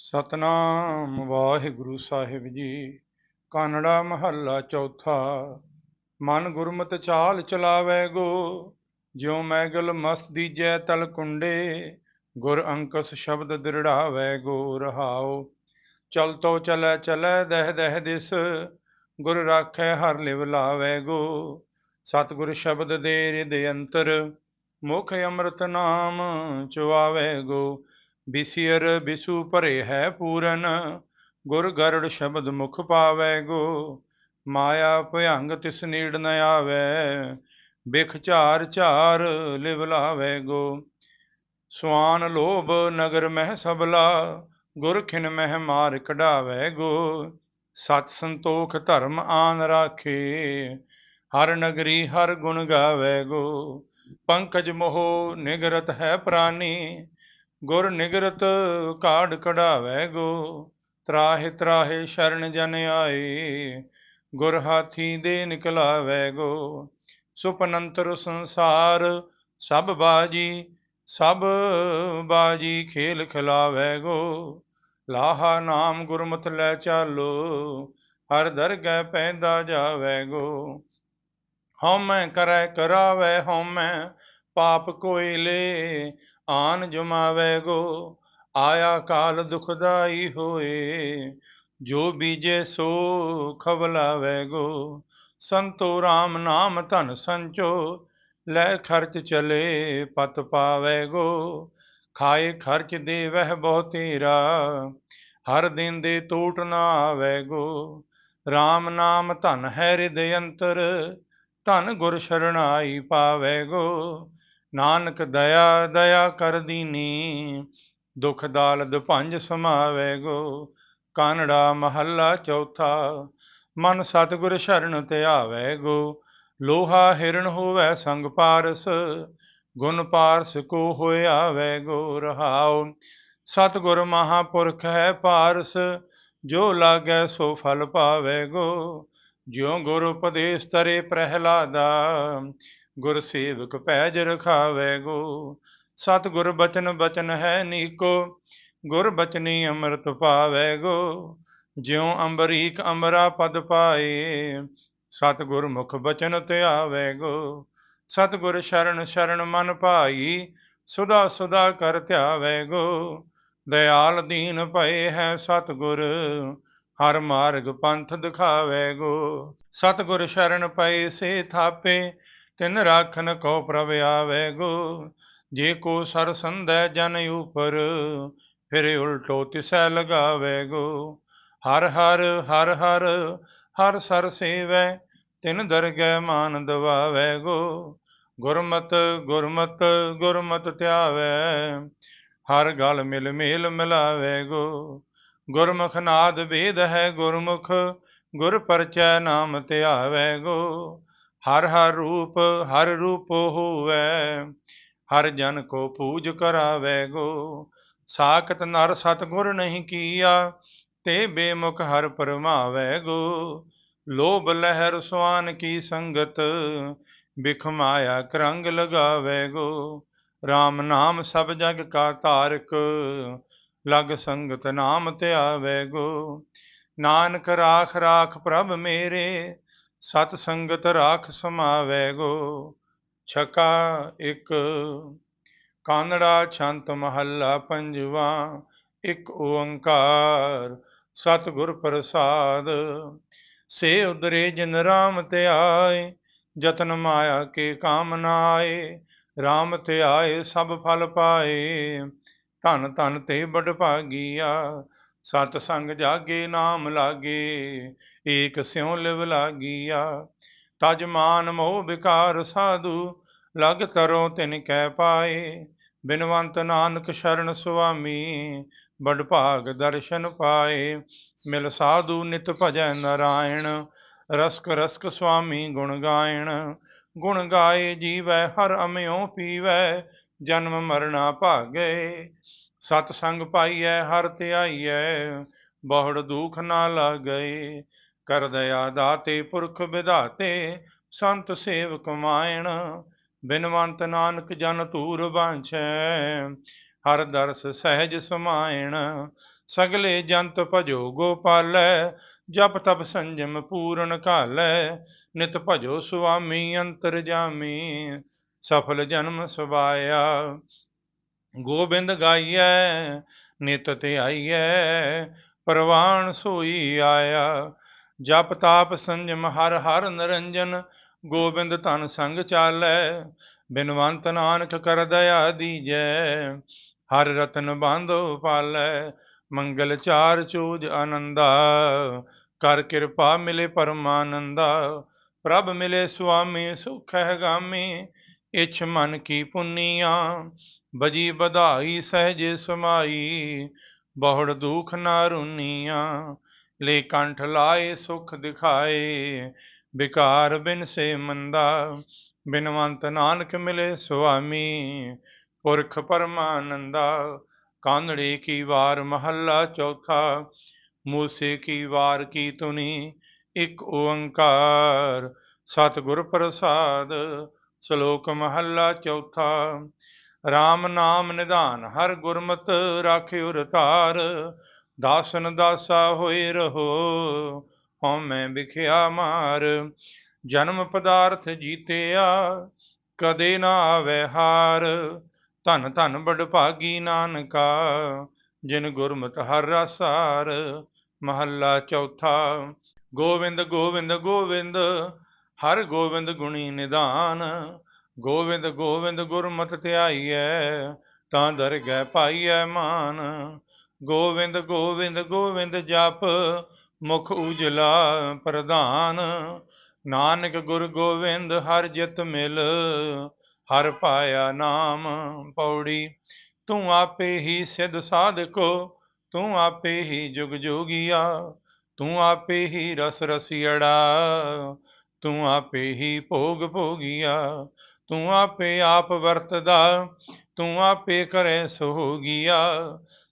ਸਤਨਾਮ ਵਾਹਿਗੁਰੂ ਸਾਹਿਬ ਜੀ। ਕਾਨੜਾ ਮਹੱਲਾ ਚੌਥਾ, ਮਨ ਗੁਰਮਤਿ ਚਾਲ ਚਲਾਵੈ ਗੋ, ਜਿਉ ਮੈਗਲ ਮਸ ਦੀਜੈ ਤਲ ਕੁੰਡੇ, ਗੁਰ ਅੰਕਸ ਸ਼ਬਦ ਦ੍ਰਿੜਾਵੈ ਗੋ ਰਹਾਓ ਚਲ ਤੋ ਚਲੈ ਚਲੈ ਦਹਿ ਦਹਿ ਦਿਸ, ਗੁਰ ਰਾਖੈ ਹਰ ਲਿਵ ਲਾਵੈ ਗੋ। ਸਤਿਗੁਰ ਸ਼ਬਦ ਦੇ ਰਿਦ ਅੰਤਰ, ਮੁਖ ਅੰਮ੍ਰਿਤ ਨਾਮ ਚੁਆਵੈ ਗੋ। ਬਿਸਿਰ ਬਿਸੂ ਭਰੇ ਹੈ ਪੂਰਨ, ਗੁਰ ਗਰੜ ਸ਼ਬਦ ਮੁਖ ਪਾਵੈ ਗੋ, ਮਾਇਆ ਭਯੰਗ ਤਿਸ ਨੀੜ ਨ ਆਵੈ, ਬਿਖ ਝਾਰ ਝਾਰ ਲਿਵ ਲਾਵੈ ਗੋ। ਸੁਆਨ ਲੋਭ ਨਗਰ ਮਹਿ ਸਬਲਾ ਗੁਰ ਖਿਨ ਮਹਿ ਮਾਰ ਕਢਾਵੈ ਗੋ। ਸਤ ਸੰਤੋਖ ਧਰਮ ਆਨ ਰਾਖੇ, ਹਰ ਨਗਰੀ ਹਰ ਗੁਣ ਗਾਵੈ ਗੋ। ਪੰਕਜ ਮੋਹ ਨਿਗਰਤ ਹੈ ਪ੍ਰਾਨੀ ਗੁਰ ਨਿਗਰਤ ਕਾਢ ਕਢਾਵੈ ਗੋ, ਤਰਾਹੇ ਤਰਾਹੇ ਸ਼ਰਨ ਜਨ ਆਏ, ਗੁਰ ਹਾਥੀ ਦੇ ਨਿਕਲਾਵੈ ਗੋ। ਸੁਪਨੰਤਰ ਸੰਸਾਰ ਸਭ ਬਾਜੀ ਸਭ ਬਾਜੀ ਖੇਲ ਖਿਲਾਵੈ ਗੋ। ਲਾਹਾ ਨਾਮ ਗੁਰਮਤ ਲੈ ਚਾਲੋ, ਹਰ ਦਰਗਹਿ ਪੈਂਦਾ ਜਾਵੈ ਗੋ। ਹਉਮੈ ਕਰੈ ਕਰਾਵੈ ਹਉਮੈ, ਪਾਪ ਕੋਈ ਲੇ ਆਨ ਜਮਾਵੈ ਗੋ, ਆਇਆ ਕਾਲ ਦੁਖਦਾਈ ਹੋਏ। ਜੋ ਬੀਜੇ ਸੋ ਖਵਲਾਵੈ ਗੋ, ਸੰਤੋ RAM ਨਾਮ ਧਨ ਸੰਚੋ, ਲੈ ਖਰਚ ਚਲੇ ਪਤ ਪਾਵੈ ਗੋ। ਖਾਏ ਖਰਚ ਦੇ ਵਹਿ ਬਹੁ ਤੇਰਾ, ਹਰ ਦਿਨ ਦੇ ਟੂਟ ਨਾ ਆਵੈ ਗੋ। RAM ਨਾਮ ਧਨ ਹੈ ਹਿਰਦੇ ਅੰਤਰ ਧਨ ਗੁਰ ਸ਼ਰਣਾਈ ਪਾਵੈ ਗੋ। ਨਾਨਕ ਦਇਆ ਦਇਆ ਕਰ ਦੀਨੀ ਦੁਖ ਦਾਲਦ ਭੰਜ ਸਮਾਵੈ ਗੋ। ਕਾਨੜਾ ਮਹੱਲਾ ਚੌਥਾ। ਮਨ ਸਤਿਗੁਰ ਸ਼ਰਨ ਤੇ ਆਵੈ ਗੋ। ਲੋਹਾ ਹਿਰਨ ਹੋਵੈ ਸੰਗ ਪਾਰਸ। ਗੁਣ ਪਾਰਸ ਕੋ ਹੋਇ ਆਵੈ ਗੋ ਰਹਾਉ। ਸਤਿਗੁਰ ਮਹਾਪੁਰਖ ਹੈ ਪਾਰਸ। ਜੋ ਲਾਗੈ ਸੋ ਫਲ ਪਾਵੈ ਗੋ। ਜਿਉ ਗੁਰ ਉਪਦੇਸ਼ ਤਰੇ ਪ੍ਰਹਿਲਾਦਾ। ਗੁਰ ਸੇਵਕ ਪੈਜ ਰਖਾਵੈ ਗੋ ਸਤ ਗੁਰ ਬਚਨ ਬਚਨ ਹੈ ਨੀਕੋ ਗੁਰ ਬਚਨੀ ਅੰਮ੍ਰਿਤ ਪਾਵੈ ਗੋ, ਜਿਉ ਅੰਬਰੀਕ ਅੰਬਰਾ ਪਦ ਪਾਏ ਸਤ ਗੁਰ ਮੁਖ ਬਚਨ ਧਿਆਵੈ ਗੋ ਸਤ ਗੁਰ ਸ਼ਰਨ ਸ਼ਰਨ ਮਨ ਭਾਈ, ਸੁਦਾ ਸੁਦਾ ਕਰ ਧਿਆਵੈ ਗੋ ਦਇਆਲ ਦੀਨ ਭਏ ਹੈ ਸਤ ਗੁਰ ਹਰ ਮਾਰਗ ਪੰਥ ਦਿਖਾਵੈ ਗੋ, ਸਤਗੁਰ ਸ਼ਰਨ ਪਏ ਸੇ ਥਾਪੇ ਤਿਨ ਰਾਖਨ ਕੋ ਪ੍ਰਭ ਆਵੈ ਗੋ ਜੇ ਕੋ ਸਰ ਸੰਧੈ ਜਨ ਉਪਰ, ਫਿਰ ਉਲਟੋ ਤਿਸੈ ਲਗਾਵੈ ਗੋ ਹਰ ਹਰ ਹਰ ਹਰ ਹਰ ਸਰ ਸੇਵੈ, ਤਿਨ ਦਰਗਹਿ ਮਾਨ ਦਵਾਵੇ ਗੋ ਗੁਰਮਤ ਗੁਰਮਤ ਗੁਰਮਤ ਧਿਆਵੈ, ਹਰ ਗਲ ਮਿਲ ਮੇਲ ਮਿਲਾਵੇ ਗੋ ਗੁਰਮੁਖ ਨਾਦ ਵੇਦ ਹੈ ਗੁਰਮੁਖ, ਗੁਰ ਪਰਚੈ ਨਾਮ ਧਿਆਵੈ ਗੋ ਹਰ ਹਰ ਰੂਪ ਹਰ ਰੂਪ ਹੋਵੈ, ਹਰ ਜਨ ਕੋ ਪੂਜ ਕਰਾਵੈ ਗੋ ਸਾਖਤ ਨਰ ਸਤਗੁਰ ਨਹੀਂ ਕੀਆ, ਤੇ ਬੇਮੁਖ ਹਰ ਪਰਮਾਵੈ ਗੋ ਲੋਭ ਲਹਿਰ ਸੁਆਨ ਕੀ ਸੰਗਤ, ਬਿਖ ਮਾਇਆ ਕਰੰਗ ਲਗਾਵੈ ਗੋ RAM ਨਾਮ ਸਭ ਜਗ ਕਾ ਤਾਰਕ ਲਗ ਸੰਗਤ ਨਾਮ ਧਿਆਵੈ ਗੋ ਨਾਨਕ ਰਾਖ ਰਾਖ ਪ੍ਰਭ ਮੇਰੇ ਸਤ ਸੰਗਤ ਰਾਖ ਸਮਾਵੈ ਗੋ, ਛਕਾ ਇੱਕ। ਕਾਨੜਾ ਛੰਤ ਮਹੱਲਾ ਪੰਜਵਾ, ਇੱਕ ਓੰਕਾਰ, ਸਤਿਗੁਰ ਪ੍ਰਸਾਦ। ਸੇ ਉਦਰੇ ਜਿਨ ਰਾਮ ਤੇ ਆਏ, ਜਤਨ ਮਾਇਆ ਕੇ ਕਾਮ ਨਾ ਆਏ RAM ਤੇ ਆਏ ਸਭ ਫਲ ਪਾਏ। ਧਨ ਧਨ ਤੇ ਬੜ ਭਾਗੀਆ ਸਤ ਸੰਗ ਜਾਗੇ ਨਾਮ ਲਾਗੇ, ਏਕ ਸਿਉ ਲਿਵ ਲਾਗੀਆ। ਤਜ ਮਾਨ ਮੋਹ ਵਿਕਾਰ ਸਾਧੂ, ਲਗ ਤਰੋ ਤਿਨ ਕਹਿ ਪਾਏ। ਬਿਨਵੰਤ ਨਾਨਕ ਸ਼ਰਨ ਸੁਆਮੀ ਬੜ ਭਾਗ ਦਰਸ਼ਨ ਪਾਏ। ਮਿਲ ਸਾਧੂ ਨਿਤ ਭਜੈ ਨਰਾਇਣ, ਰਸਕ ਰਸਕ ਸੁਆਮੀ ਗੁਣ ਗਾਇਣ। ਗੁਣ ਗਾਏ ਜੀਵੈ, ਹਰ ਅਮਿਓ ਪੀਵੈ, ਜਨਮ ਮਰਣਾ ਭਾਗੇ। ਸਤ ਸੰਗ ਪਾਈਐ, ਹਰ ਧਿਆਈਐ ਬਹੁੜ ਦੁਖ ਨਾ ਲਾਗਏ। ਕਰ ਦਇਆ ਦਾਤੇ, ਪੁਰਖ ਵਿਧਾਤੇ, ਸੰਤ ਸੇਵ ਕਮਾਇਣ ਬਿਨਵੰਤ ਨਾਨਕ ਜਨ ਧੂਰ ਬਾਂਛੈ, ਹਰ ਦਰਸ ਸਹਿਜ ਸਮਾਇਣ। ਸਗਲੇ ਜੰਤ ਭਜੋ ਗੋਪਾਲੈ, ਜਪ ਤਪ ਸੰਜਮ ਪੂਰਨ ਘਾਲੈ। ਨਿਤ ਭਜੋ ਸੁਆਮੀ, ਅੰਤਰ ਜਾਮੀ, ਸਫਲ ਜਨਮ ਸੁਭਾਇਆ ਗੋਬਿੰਦ ਗਾਈਐ, ਨਿਤ ਤੇ ਆਈਐ, ਪ੍ਰਵਾਨ ਸੋਈ ਆਇਆ। ਜਪ ਤਾਪ ਸੰਜਮ ਹਰ ਹਰ ਨਿਰੰਜਨ, ਗੋਬਿੰਦ ਧਨ ਸੰਗ ਚਾਲੈ। ਬਿਨਵੰਤ ਨਾਨਕ ਕਰ ਦਇਆ ਦੀਜੈ, ਹਰ ਰਤਨ ਬਾਂਧੋ ਪਾਲੈ। ਮੰਗਲ ਚਾਰ ਚੂਜ ਆਨੰਦਾ, ਕਰ ਕਿਰਪਾ ਮਿਲੇ ਪਰਮਾਨੰਦਾ। ਪ੍ਰਭ ਮਿਲੇ ਸੁਆਮੀ, ਸੁਖ ਹੈ ਗਾਮੀ। ਇਛ ਮਨ ਕੀ ਪੁੰਨੀਆਂ, ਬਜੀ ਵਧਾਈ ਸਹਿਜ ਸਮਾਈ, ਬਹੁੜ ਦੁਖ ਨਾ ਰੁਨੀਆਂ, ਲੈ ਕੰਠ ਲਾਏ ਸੁਖ ਦਿਖਾਏ, ਵਿਕਾਰ ਬਿਨ ਸੇ ਮੰਦਾ ਬਿਨਵੰਤ ਨਾਨਕ ਮਿਲੇ ਸੁਆਮੀ, ਪੁਰਖ ਪਰਮਾਨੰਦਾ ਕਾਨੜੇ ਕੀ ਵਾਰ ਮਹੱਲਾ ਚੌਥਾ, ਮੂਸੇ ਕੀ ਵਾਰ ਕੀ ਤੁਨੀ ਇੱਕ ਓੰਕਾਰ, ਸਤਿਗੁਰ ਪ੍ਰਸਾਦ ਸ਼ਲੋਕ ਮਹੱਲਾ ਚੌਥਾ RAM ਨਾਮ ਨਿਧਾਨ, ਹਰ ਗੁਰਮਤਿ ਰਾਖਿਓ ਰਤਾਰ ਦਾਸਨ ਦਾਸਾ ਹੋਏ ਰਹੋ ਹਉਮੈ ਵਿਖਿਆ ਮਾਰ, ਜਨਮ ਪਦਾਰਥ ਜੀਤਿਆ, ਕਦੇ ਨਾ ਆਵੇ ਹਾਰ, ਧਨ ਧਨ ਬੜ ਭਾਗੀ ਨਾਨਕਾ, ਜਿਨ ਗੁਰਮਤਿ ਹਰ ਰਸਾਰ ਮਹੱਲਾ ਚੌਥਾ, ਗੋਵਿੰਦ ਗੋਵਿੰਦ ਗੋਵਿੰਦ ਹਰ ਗੋਬਿੰਦ ਗੁਣੀ ਨਿਧਾਨ ਗੋਵਿੰਦ ਗੋਵਿੰਦ ਗੁਰਮਤਿ ਧਿਆਈਐ, ਤਾਂ ਦਰਗਹਿ ਪਾਈਐ ਮਾਨ। ਗੋਵਿੰਦ ਗੋਵਿੰਦ ਗੋਵਿੰਦ ਜਪ, ਮੁਖ ਉਜਲਾ ਪ੍ਰਧਾਨ। ਨਾਨਕ ਗੁਰ ਗੋਵਿੰਦ ਹਰ ਜਿਤ ਮਿਲ, ਹਰ ਪਾਇਆ ਨਾਮ ਪੌੜੀ। ਤੂੰ ਆਪੇ ਹੀ ਸਿਧ ਸਾਧਕੋ, ਤੂੰ ਆਪੇ ਹੀ ਜੁਗ ਜੋਗੀਆ। ਤੂੰ ਆਪੇ ਹੀ ਰਸ ਰਸੀੜਾ ਤੂੰ ਆਪੇ ਹੀ ਭੋਗ ਭੋਗੀਆ, ਤੂੰ ਆਪੇ ਆਪ ਵਰਤਦਾ, ਤੂੰ ਆਪੇ ਕਰੇ ਸੋਗੀਆ।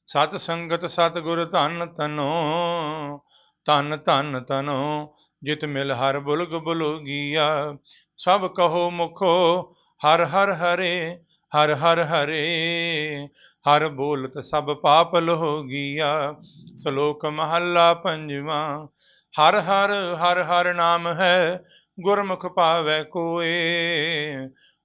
ਸਤ ਸੰਗਤ ਸਤ ਗੁਰ ਧਨ ਤਨੋ ਧਨ ਧਨ ਤਨੋ ਜਿਤ ਮਿਲ ਹਰ ਬੁਲਗ ਬੁਲਗੀਆ। ਸਭ ਕਹੋ ਮੁਖੋ, ਹਰ ਹਰ ਹਰੇ, ਹਰ ਹਰ ਹਰੇ। ਹਰ ਬੋਲਤ ਸਭ ਪਾਪ ਲੋਗੀਆ, ਸ਼ਲੋਕ ਮਹੱਲਾ ਪੰਜਵਾਂ ਹਰ ਹਰ ਹਰ ਹਰ ਨਾਮ ਹੈ, ਗੁਰਮੁਖ ਪਾਵੈ ਕੋਏ।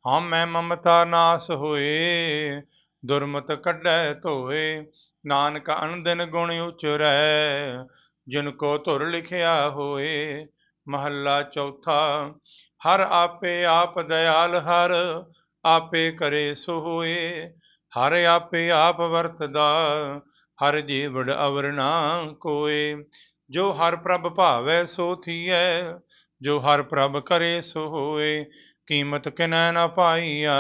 ਹਉਮੈ ਮਮਤਾ ਨਾਸ ਹੋਏ, ਦੁਰਮਤ ਕੱਢੈ ਧੋਏ। ਨਾਨਕ ਅਨੰਦਨ ਗੁਣ ਉਚਰੈ, ਜਿਨ ਕੋ ਧੁਰ ਲਿਖਿਆ ਹੋਏ। ਮਹੱਲਾ ਚੌਥਾ, ਹਰ ਆਪੇ ਆਪ ਦਇਆਲ ਹਰ, ਆਪੇ ਕਰੇ ਸੋ ਹੋਏ। ਹਰ ਆਪੇ ਆਪ ਵਰਤਦਾ, ਹਰ ਜੀਵੜ ਅਵਰਨਾ ਕੋਏ। ਜੋ ਹਰ ਪ੍ਰਭ ਭਾਵੈ, ਸੋ ਥੀਐ। ਜੋ ਹਰ ਪ੍ਰਭ ਕਰੇ, ਸੋ ਹੋਏ। ਕੀਮਤ ਕਿਨੈ ਨਾ ਪਾਈਆ।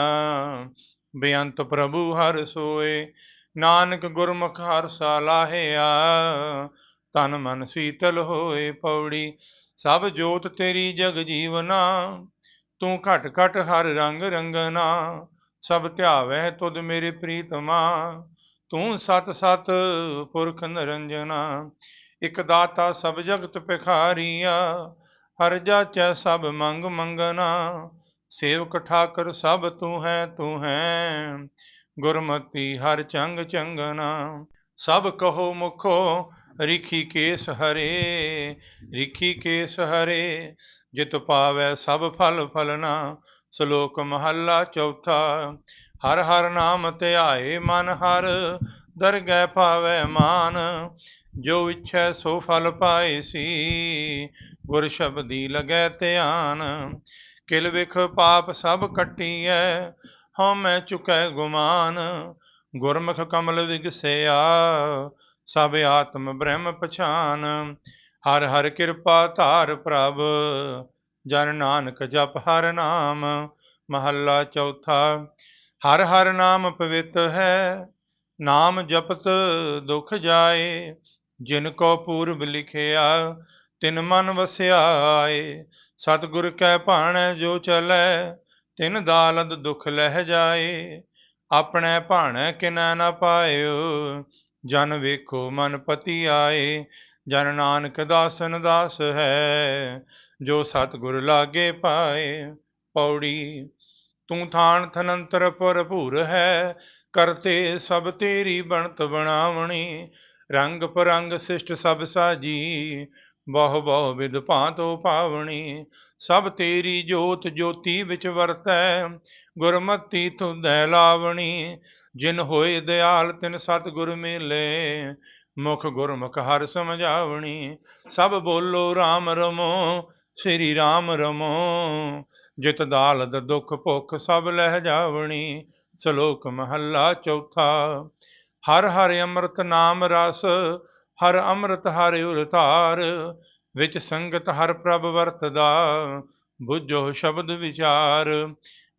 ਬੇਅੰਤ ਪ੍ਰਭੂ ਹਰ ਸੋਏ। ਨਾਨਕ ਗੁਰਮੁਖ ਹਰ ਸਾਲਾਹਿਆ ਤਨ ਮਨ ਸੀਤਲ ਹੋਏ ਪੌੜੀ। ਸਭ ਜੋਤ ਤੇਰੀ ਜਗ ਜੀਵਨਾ। ਤੂੰ ਘਟ ਘਟ ਹਰ ਰੰਗ ਰੰਗਨਾ। ਸਭ ਧਿਆਵੈ ਤੁਧ ਮੇਰੇ ਪ੍ਰੀਤਮਾ। ਤੂੰ ਸਤ ਸਤ ਪੁਰਖ ਨਿਰੰਜਨਾ। ਇਕ ਦਾਤਾ ਸਭ ਜਗਤ ਪਿਖਾਰੀਆ ਹਰ ਜਾਚੈ ਸਭ ਮੰਗ ਮੰਗਣਾ। ਸੇਵਕ ਠਾਕਰ ਸਭ ਤੂੰ ਹੈ ਤੂੰ ਹੈ, ਗੁਰਮਤੀ ਹਰ ਚੰਗ ਚੰਗਨਾ ਸਭ ਕਹੋ ਮੁਖੋ, ਰਿਖੀ ਕੇਸ ਹਰੇ, ਰਿਖੀ ਕੇਸ ਹਰੇ, ਜਿਤ ਪਾਵੈ ਸਭ ਫਲ ਫਲਨਾ ਸ਼ਲੋਕ ਮਹੱਲਾ ਚੌਥਾ, ਹਰ ਹਰ ਨਾਮ ਧਿਆਏ ਮਨ ਹਰ, ਦਰਗਹਿ ਪਾਵੈ ਮਾਨ। ਜੋ ਇੱਛੈ ਸੋ ਫਲ ਪਾਏ ਸੀ। ਗੁਰ ਸ਼ਬਦੀ ਲਗੈ ਧਿਆਨ, ਕਿਲ ਵਿਖ ਪਾਪ ਸਭ ਕੱਟੀਐ, ਹਉ ਮੈਂ ਚੁਕੈ ਗੁਮਾਨ। ਗੁਰਮੁਖ ਕਮਲ ਵਿਗਸਿਆ, ਸਭ ਆਤਮ ਬ੍ਰਹਮ ਪਛਾਨ। ਹਰ ਹਰ ਕਿਰਪਾ ਧਾਰ ਪ੍ਰਭ, ਜਨ ਨਾਨਕ ਜਪ ਹਰ ਨਾਮ। ਮਹੱਲਾ ਚੌਥਾ, ਹਰ ਹਰ ਨਾਮ ਪਵਿੱਤ ਹੈ, ਨਾਮ ਜਪਤ ਦੁਖ ਜਾਏ। ਜਿਨ ਕੋ ਪੂਰਬ ਲਿਖਿਆ, ਤਿਨ ਮਨ ਵਸਿਆ ਵਸਿਆਏ। ਸਤਿਗੁਰ ਕੈ ਭਾਣੈ, ਜੋ ਚਲੈ, ਤਿਨ ਦਾਲਦ ਦੁਖ ਲਹਿ ਜਾਏ। ਆਪਣੇ ਭਾਣੈ ਕਿਨੈ ਨਾ ਪਾਇਓ, ਜਨ ਵੇਖੋ ਮਨ ਪਤੀ ਆਏ ਜਨ ਨਾਨਕ ਦਾਸਨ ਦਾਸ ਹੈ, ਜੋ ਸਤਿਗੁਰ ਲਾਗੇ ਪਾਏ। ਪੌੜੀ, ਤੂੰ ਥਾਨ ਥਨੰਤਰ ਭਰਪੂਰ ਹੈ, ਕਰਤੇ ਸਭ ਤੇਰੀ ਬਣਤ ਬਣਾਵਣੀ। ਰੰਗ ਪਰੰਗ ਸਿਸ਼ਟ ਸਭ ਸਾਜੀ, ਬਹੁ ਬਹੁ ਵਿਦ ਭਾਂਤੋ ਪਾਵਣੀ ਸਭ ਤੇਰੀ ਜੋਤ ਜੋਤੀ ਵਿੱਚ ਵਰਤੈ, ਗੁਰਮਤੀ ਤੁਧੈ ਲਾਵਣੀ। ਜਿਨ ਹੋਏ ਦਿਆਲ ਤਿਨ ਸਤਿਗੁਰ ਮੇਲੇ, ਮੁਖ ਗੁਰਮੁਖ ਹਰ ਸਮਝਾਵਣੀ। ਸਭ ਬੋਲੋ RAM ਰਮੋ, ਸ੍ਰੀ RAM ਰਮੋ। ਜਿਤ ਦਾਲਦ ਦੁਖ ਭੁਖ ਸਭ ਲਹਿ ਜਾਵਣੀ, ਸ਼ਲੋਕ ਮਹੱਲਾ ਚੌਥਾ। ਹਰ ਹਰ ਅੰਮ੍ਰਿਤ ਨਾਮ ਰਸ, ਹਰ ਅੰਮ੍ਰਿਤ ਹਰ ਉਰਤਾਰ ਵਿੱਚ ਸੰਗਤ ਹਰ ਪ੍ਰਭ ਵਰਤਦਾ, ਬੁੱਝੋ ਸ਼ਬਦ ਵਿਚਾਰ,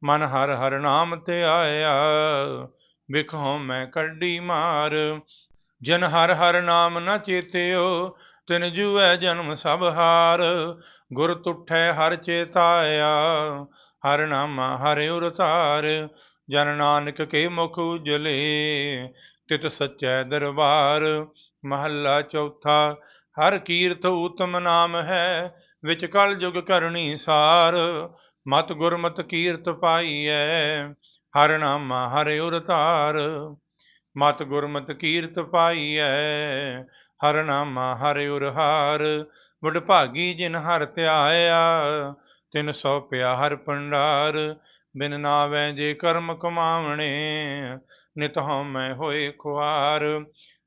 ਮਨ ਹਰ ਹਰ ਨਾਮ ਤੇ ਆਇਆ, ਵਿਖੋ ਮੈਂ ਕੱਢੀ ਮਾਰ। ਜਨ ਹਰ ਹਰ ਨਾਮ ਨ ਚੇਤਿਓ, ਤਿਨ ਜੂਐ ਜਨਮ ਸਭ ਹਾਰ, ਗੁਰ ਤੁਠੈ ਹਰ ਚੇਤਾਇਆ, ਹਰ ਨਾਮਾ ਹਰਿ ਉਰਤਾਰ, ਜਨ ਨਾਨਕ ਕੇ ਮੁਖ ਉਜਲੇ ਤਿਤ ਸਚੈ ਦਰਬਾਰ, ਮਹੱਲਾ ਚੌਥਾ, ਹਰ ਕੀਰਤ ਉਤਮ ਨਾਮ ਹੈ, ਵਿਚ ਕਲ ਯੁਗ ਕਰਨੀ ਸਾਰ, ਮਤ ਗੁਰਮਤ ਕੀਰਤ ਪਾਈਐ, ਹਰ ਨਾਮਾ ਹਰਿ ਉਰਤਾਰ ਮਤ ਗੁਰਮਤ ਕੀਰਤ ਪਾਈਐ, ਹਰ ਨਾਮਾ ਹਰਿ ਉਰਹਾਰ ਵਡ ਭਾਗੀ ਜਿਨ ਹਰ ਧਿਆਇਆ, ਤਿਨ ਸੋਪਿਆ ਹਰ ਪੰਡਾਰ ਬਿਨ ਨਾਵੈ ਜੇ ਕਰਮ ਕਮਾਵਣੇ ਨਿਤ ਹਉਮੈ ਹੋਏ ਖੁਆਰ,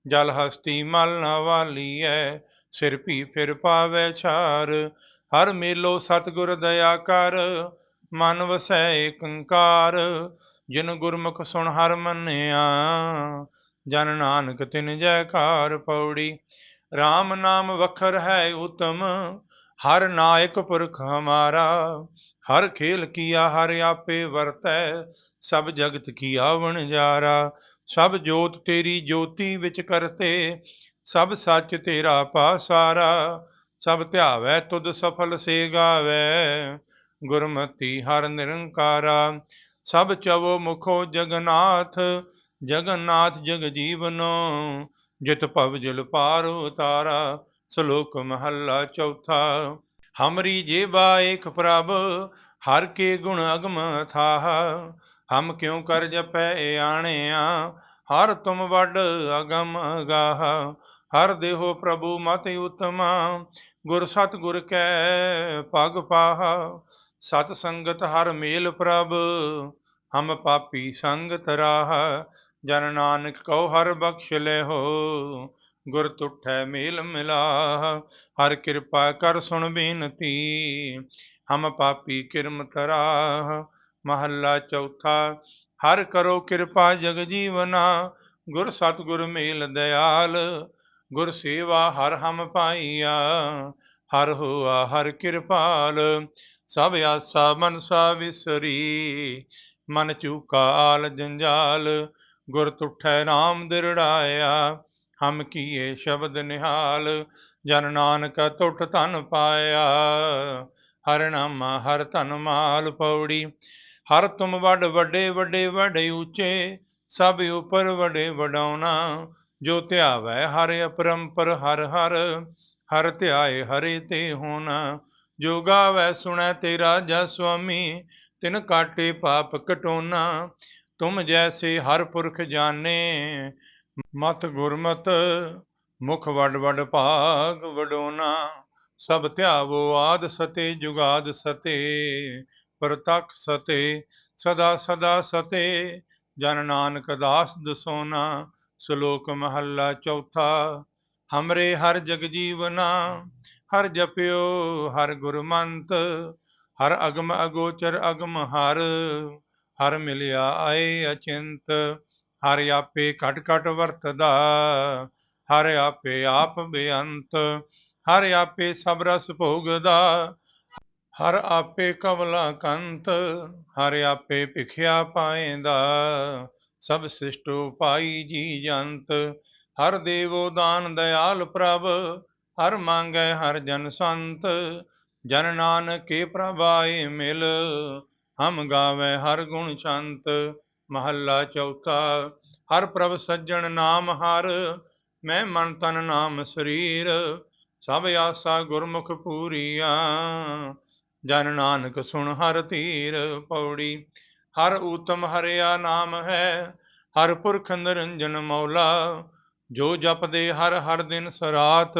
ਜਲ ਹਸਤੀ ਮਲ ਨ ਵਾਲੀਐ, ਸਿਰ ਭੀ ਫਿਰ ਪਾਵੈ ਛਾਰ। ਹਰ ਮੇਲੋ ਸਤਿਗੁਰ ਦਇਆ ਕਰ, ਮਨ ਵਸੈ ਏਕੰਕਾਰ। ਜਿਨ ਗੁਰਮੁਖ ਸੁਣ ਹਰ ਮੰਨਿਆ, ਜਨ ਨਾਨਕ ਤਿਨ ਜੈਕਾਰ ਪੌੜੀ। RAM ਨਾਮ ਵਖਰ ਹੈ ਉਤਮ ਹਰ ਨਾਇਕ ਪੁਰਖ ਹਮਾਰਾ, ਹਰ ਖੇਲ ਕੀਆ ਹਰ ਆਪੇ ਵਰਤੈ, ਸਭ ਜਗਤ ਕੀ ਆਵਣ ਜਾਰਾ, ਸਭ ਜੋਤ ਤੇਰੀ ਜੋਤੀ ਵਿੱਚ ਕਰਤੇ, ਸਭ ਸੱਚ ਤੇਰਾ ਪਾਸਾਰਾ ਸਭ ਧਿਆਵੈ ਤੁਧ ਸਫਲ ਸੇ ਗਾਵੈ, ਗੁਰਮਤੀ ਹਰ ਨਿਰੰਕਾਰਾ, ਸਭ ਚਵੋ ਮੁਖੋ ਜਗਨਾਥ ਜਗਨਾਥ ਜਗ ਜੀਵਨੋ, ਜਿਤ ਭਵ ਜਲ ਪਾਰ ਉਤਾਰਾ ਸ਼ਲੋਕ ਮਹੱਲਾ ਚੌਥਾ, ਹਮਰੀ ਜੇਬਾ ਏਕ ਪ੍ਰਭ, ਹਰ ਕੇ ਗੁਣ ਅਗਮ ਥਾਹ। ਹਮ ਕਿਉ ਕਰ ਜਪੈ ਆਣਿਆ, ਹਰ ਤੁਮ ਵੱਡ ਅਗਮ ਗਾਹ। ਹਰ ਦੇਹੋ ਪ੍ਰਭੂ ਮਤਿ ਉਤਮਾ, ਗੁਰ ਸਤ ਗੁਰ ਕੈ ਪਗ ਪਾਹ। ਸਤ ਸੰਗਤ ਹਰ ਮੇਲ ਪ੍ਰਭ, ਹਮ ਪਾਪੀ ਸੰਗਤ ਰਾਹ। ਜਨ ਨਾਨਕ ਕਉ ਹਰ ਬਖਸ਼ ਲੈ ਹੋ ਗੁਰ ਤੁਠੈ ਮੇਲ ਮਿਲਾ ਹਰ ਕਿਰਪਾ ਕਰ ਸੁਣ ਬੇਨਤੀ, ਹਮ ਪਾਪੀ ਕਿਰਮ ਤਰਾ ਮਹੱਲਾ ਚੌਥਾ, ਹਰ ਕਰੋ ਕਿਰਪਾ ਜਗ ਜੀਵਨਾ, ਗੁਰ ਸਤਿਗੁਰ ਮੇਲ ਦਿਆਲ, ਗੁਰ ਸੇਵਾ ਹਰ ਹਮ ਪਾਈਆ, ਹਰ ਹੋਆ ਹਰ ਕਿਰਪਾਲ, ਸਭ ਆਸਾ ਮਨਸਾ ਵਿਸਰੀ, ਮਨ ਚੂਕਾ ਆਲ ਜੰਜਾਲ, ਗੁਰ ਤੁਠੈ ਨਾਮ ਦਿਰੜਾਇਆ ਹਮ ਕੀਏ ਸ਼ਬਦ ਨਿਹਾਲ, ਜਨ ਨਾਨਕ ਤੁਠ ਧਨ ਪਾਇਆ। ਹਰ ਨਾਮਾ, ਹਰ ਧਨ ਮਾਲ ਪੌੜੀ, ਹਰ ਤੁਮ ਵੱਡ ਵੱਡੇ ਵੱਡੇ ਵੱਡੇ ਉੱਚੇ, ਸਭ ਉਪਰ ਵੱਡੇ ਵਡਾਉਣਾ। ਜੋ ਧਿਆਵੈ ਹਰ ਅਪਰੰਪਰ, ਹਰ ਹਰ ਹਰ ਧਿਆਏ ਹਰੇ ਤੇ ਹੋਣਾ। ਜੋ ਗਾਵੈ ਸੁਣੈ ਤੇਰਾ ਜਸ ਸੁਆਮੀ, ਤਿਨ ਕਾਟੇ ਪਾਪ ਕਟੋਨਾ। ਤੁਮ ਜੈਸੇ ਹਰ ਪੁਰਖ ਜਾਣੇ ਮਤ ਗੁਰਮਤ, ਮੁਖ ਵਡ ਵਡ ਭਾਗ ਵਡੋਨਾ, ਸਭ ਧਿਆਵੋ ਆਦ ਸਤੇ, ਜੁਗਾਦ ਸਤੇ, ਪ੍ਰਤਖ ਸਤੇ, ਸਦਾ ਸਦਾ ਸਤੇ, ਜਨ ਨਾਨਕ ਦਾਸ ਦਸੋਨਾ, ਸ਼ਲੋਕ ਮਹੱਲਾ ਚੌਥਾ, ਹਮਰੇ ਹਰ ਜਗ ਜੀਵਨਾ, ਹਰ ਜਪਿਓ ਹਰ ਗੁਰਮੰਤ, ਹਰ ਅਗਮ ਅਗੋਚਰ ਅਗਮ ਹਰ ਹਰ ਮਿਲਿਆ ਆਏ ਅਚਿੰਤ ਹਰ ਆਪੇ ਘਟ ਘਟ ਵਰਤਦਾ, ਹਰ ਆਪੇ ਆਪ ਬੇਅੰਤ, ਹਰ ਆਪੇ ਸਭ ਰਸ ਭੋਗਦਾ। ਹਰ ਆਪੇ ਕਵਲਾ ਕੰਤ, ਹਰ ਆਪੇ ਭਿਖਿਆ ਪਾਏਂਦਾ। ਸਭ ਸਿਸ਼ਟ ਉਪਾਈ ਜੀ ਜੰਤ, ਹਰ ਦੇਵੋ ਦਾਨ ਦਇਆਲ ਪ੍ਰਭ, ਹਰ ਮੰਗੈ ਹਰ ਜਨ ਸੰਤ। ਜਨ ਨਾਨਕੇ ਕੇ ਪ੍ਰਭਾਏ ਮਿਲ, ਹਮ ਗਾਵੇ ਹਰ ਗੁਣ ਚੰਤ। ਮਹੱਲਾ ਚੌਥਾ, ਹਰ ਪ੍ਰਭ ਸੱਜਣ ਨਾਮ ਹਰ, ਮੈਂ ਮਨ ਤਨ ਨਾਮ ਸਰੀਰ, ਸਭ ਆਸਾ ਗੁਰਮੁਖ ਪੂਰੀਆ। ਜਨ ਨਾਨਕ ਸੁਣ ਹਰ ਧੀਰ ਪੌੜੀ, ਹਰ ਊਤਮ ਹਰਿਆ ਨਾਮ ਹੈ, ਹਰ ਪੁਰਖ ਨਿਰੰਜਨ ਮੌਲਾ। ਜੋ ਜਪਦੇ ਹਰ ਹਰ ਦਿਨ ਸਰਾਤ,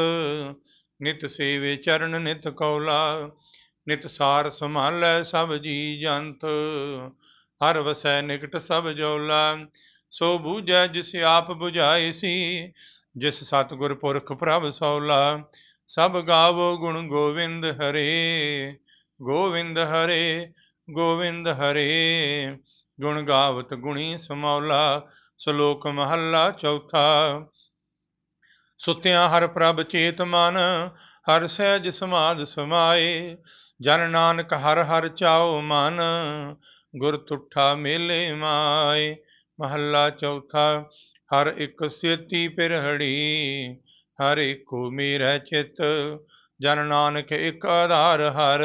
ਨਿਤ ਸੇਵੇ ਚਰਨ ਨਿਤ ਕੌਲਾ। ਨਿਤ ਸਾਰ ਸੰਭਾਲੈ ਸਭ ਜੀ ਜੰਤ ਹਰ ਵਸੈ ਨਿਕਟ ਸਭ ਜੋਲਾ, ਸੋ ਬੂਝੈ ਜਿਸ ਆਪ 부ਝਾਏ ਸੀ, ਜਿਸ ਸਤਿਗੁਰ ਪੁਰਖ ਪ੍ਰਭ ਸੌਲਾ। ਸਭ ਗਾਵੋ ਗੁਣ ਗੋਵਿੰਦ ਹਰੇ ਗੋਵਿੰਦ ਹਰੇ ਗੋਵਿੰਦ ਹਰੇ। ਗੁਣ ਗਾਵਤ ਗੁਣੀ ਸਮੌਲਾ, ਸ਼ਲੋਕ ਮਹੱਲਾ ਚੌਥਾ। ਸੁਤਿਆਂ ਹਰ ਪ੍ਰਭ ਚੇਤ ਮਨ, ਹਰ ਸਹਿਜ ਸਮਾਦ ਸਮਾਏ। ਜਨ ਨਾਨਕ ਹਰ ਹਰ ਚਾਉ ਮਨ, ਗੁਰ ਤੁਠਾ ਮੇਲੇ ਮਾਏ। ਮਹੱਲਾ ਚੌਥਾ, ਹਰ ਇੱਕ ਸੇਤੀ ਪਿਰਹੜੀ, ਹਰ ਇੱਕੋ ਮੇਰਾ ਚਿਤ। ਜਨ ਨਾਨਕ ਇੱਕ ਆਧਾਰ ਹਰ,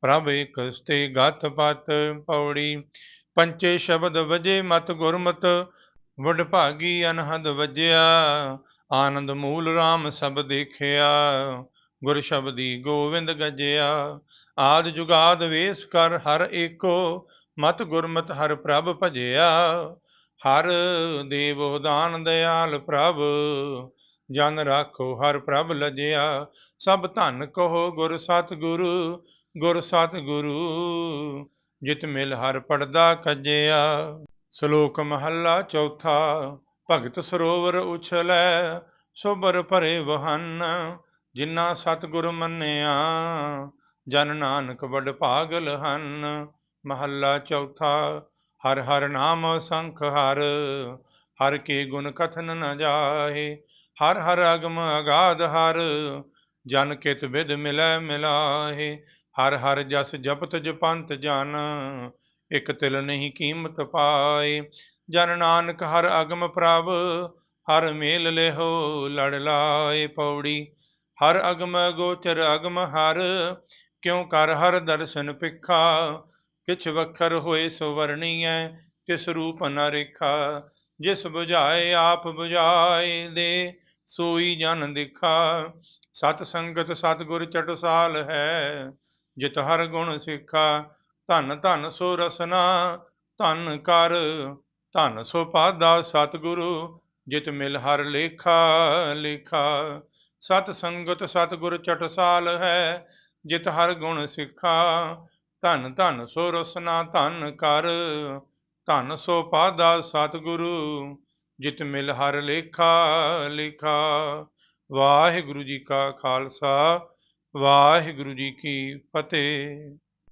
ਪ੍ਰਭ ਇਕ ਸਤੇ ਗਤ ਪਤ ਪੌੜੀ। ਪੰਚੇ ਸ਼ਬਦ ਵਜੇ ਮਤ ਗੁਰਮਤ, ਵਡ ਭਾਗੀ ਅਨਹਦ ਵਜਿਆ। ਆਨੰਦ ਮੂਲ RAM ਸਭ ਦੇਖਿਆ। ਗੁਰ ਸ਼ਬਦੀ ਗੋਵਿੰਦ ਗਜਿਆ, ਆਦ ਜੁਗਾਦ ਵੇਸ ਕਰ ਹਰ ਏਕੋ, ਮਤ ਗੁਰਮਤ ਹਰ ਪ੍ਰਭ ਭਜਿਆ। ਹਰ ਦੇਵ ਦਾਨ ਦਿਆਲ ਪ੍ਰਭ, ਜਨ ਰਾਖੋ ਹਰ ਪ੍ਰਭ ਲਜਿਆ। ਸਭ ਧਨ ਕਹੋ ਗੁਰ ਸਤ ਗੁਰੂ ਗੁਰ ਸਤ ਗੁਰੂ ਜਿਤ ਮਿਲ ਹਰ ਪੜਦਾ ਕੱਜਿਆ। ਸ਼ਲੋਕ ਮਹੱਲਾ ਚੌਥਾ, ਭਗਤ ਸਰੋਵਰ ਉਛਲੈ, ਸੋਬਰ ਭਰੇ ਵਹਨ ਜਿਨ੍ਹਾਂ ਸਤਿਗੁਰ ਮੰਨਿਆ, ਜਨ ਨਾਨਕ ਵਡ ਭਾਗਲ ਹਨ। ਮਹੱਲਾ ਚੌਥਾ, ਹਰ ਹਰ ਨਾਮ ਸੰਖ ਹਰ ਹਰ ਕੇ ਗੁਣ ਕਥਨ ਨ ਜਾਹੇ। ਹਰ ਹਰ ਅਗਮ ਅਗਾਧ ਹਰ, ਜਨ ਕਿਤ ਵਿਦ ਮਿਲੈ ਮਿਲਾਹੇ। ਹਰ ਹਰ ਜਸ ਜਪਤ ਜਪੰਤ ਜਨ, ਇਕ ਤਿਲ ਨਹੀਂ ਕੀਮਤ ਪਾਏ। ਜਨ ਨਾਨਕ ਹਰ ਅਗਮ ਪ੍ਰਭ, ਹਰ ਮੇਲ ਲਿਹੋ ਲੜ ਲਾਏ। ਪੌੜੀ ਹਰ ਅਗਮ ਗੋਚਰ ਅਗਮ ਹਰ, ਕਿਉ ਕਰ ਹਰ ਦਰਸ਼ਨ ਪਿਖਾ ਕਿਛ ਵਖਰ ਹੋਏ ਸੋ ਵਰਣੀਐ, ਕਿਸ ਰੂਪ ਨ ਰੇਖਾ? ਜਿਸ 부ਝਾਏ ਆਪ 부ਝਾਏ ਦੇ, ਸੋਈ ਜਨ ਦਿਖਾ। ਸਤ ਸੰਗਤ ਸਤਗੁਰ ਚਟਸਾਲ ਹੈ, ਜਿਤ ਹਰ ਗੁਣ ਸਿੱਖਾ। ਧਨ ਧਨ ਸੋ ਰਸਨਾ, ਧਨ ਕਰ। ਧਨ ਸੋ ਪਾਦਾ ਸਤਿਗੁਰੂ, ਜਿਤ ਮਿਲ ਹਰ ਲੇਖਾ ਲੇਖਾ। ਸਤ ਸੰਗਤ ਸਤਿਗੁਰ ਚਟਸਾਲ ਹੈ, ਜਿਤ ਹਰ ਗੁਣ ਸਿੱਖਾ। ਧਨ ਧਨ ਸੋ ਰਸਨਾ ਧਨ ਕਰ, ਧਨ ਸੋ ਪਾਦਾ ਸਤਿਗੁਰੂ, ਜਿਤ ਮਿਲ ਹਰ ਲੇਖਾ ਲਿਖਾ। ਵਾਹਿਗੁਰੂ ਜੀ ਕਾ ਖਾਲਸਾ, ਵਾਹਿਗੁਰੂ ਜੀ ਕੀ ਫਤਿਹ।